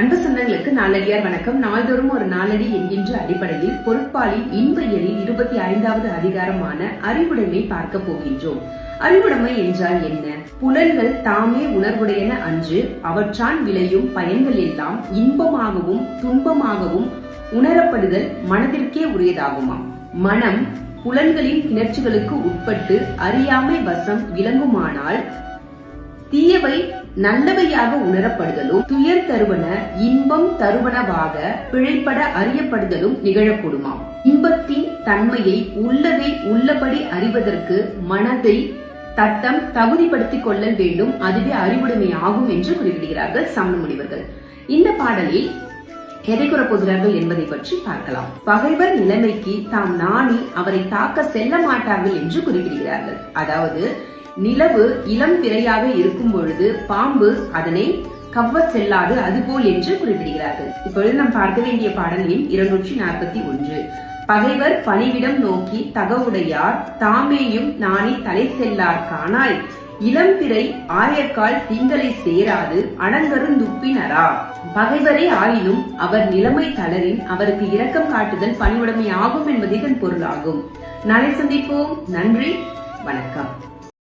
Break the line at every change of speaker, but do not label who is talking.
அன்பு சொந்தங்களுக்கு நாளடியார் வணக்கம். நாள்தோறும் ஒரு நாளடி என்கின்ற அடிப்படையில் பொருட்பாலின் இன்ப எண்ணில் இருபத்தி ஐந்தாவது அதிகாரமான அறிவுடைமை பார்க்க போகின்றோம். அறிவுடைமை என்றால் என்ன? புலன்கள் தாமே உணர்வுடையன அன்று அவற்றான் விளையும் பயன்கள் எல்லாம் இன்பமாகவும் துன்பமாகவும் உணரப்படுதல் மனதிற்கே உரியதாகுமாம். மனம் புலன்களின் கிணர்ச்சிகளுக்கு உட்பட்டு அறியாமை வசம் விளங்குமானால் தீயவை நல்லவையாக உணரப்படுதலும் துயர் தருவன இன்பம் தருவனவாக பிழைப்பட அறியப்படுதலும் நிகழக்கூடுமாம் இன்பத்தின் தன்மையை உள்ளதை உள்ளபடி அறிவதற்கு மனதை தத்தம் தகுதிப்படுத்திக் கொள்ளல் வேண்டும். அதுவே அறிவுடைமை ஆகும் என்று குறிப்பிடுகிறார்கள் சமண முனிவர்கள் இந்த பாடலில் எதை கூறப்போகிறார்கள் என்பதை பற்றி பார்க்கலாம். பகைவர் நிலைமைக்கு தாம் நாணி அவரை தாக்க செல்ல மாட்டார்கள் என்று குறிப்பிடுகிறார்கள். அதாவது நிலவு இளம் பிறையாக இருக்கும் பொழுது பாம்பு அதனை கவ்வ செல்லாது அதுபோல் என்று குறிப்பிடுகிறார்கள். இப்பொழுது நாம் பார்க்க வேண்டிய பாடல் எண் இருநூற்றி நாற்பத்தி ஒன்று. பகைவர் பணிவிடம் நோக்கி தகவுடையார் தாமேயும் நானே தலை செல்லார் காணாய். இளம்பிறை ஆயக்கால் திங்களை சேராது அடங்கருந்துப்பினரா பகைவரே ஆயினும் அவர் நிலைமை தளரின் அவருக்கு இரக்கம் காட்டுதல் பணிவுடைமை ஆகும் என்பது இதன் பொருளாகும். நாளை சந்திப்போம். நன்றி. வணக்கம்.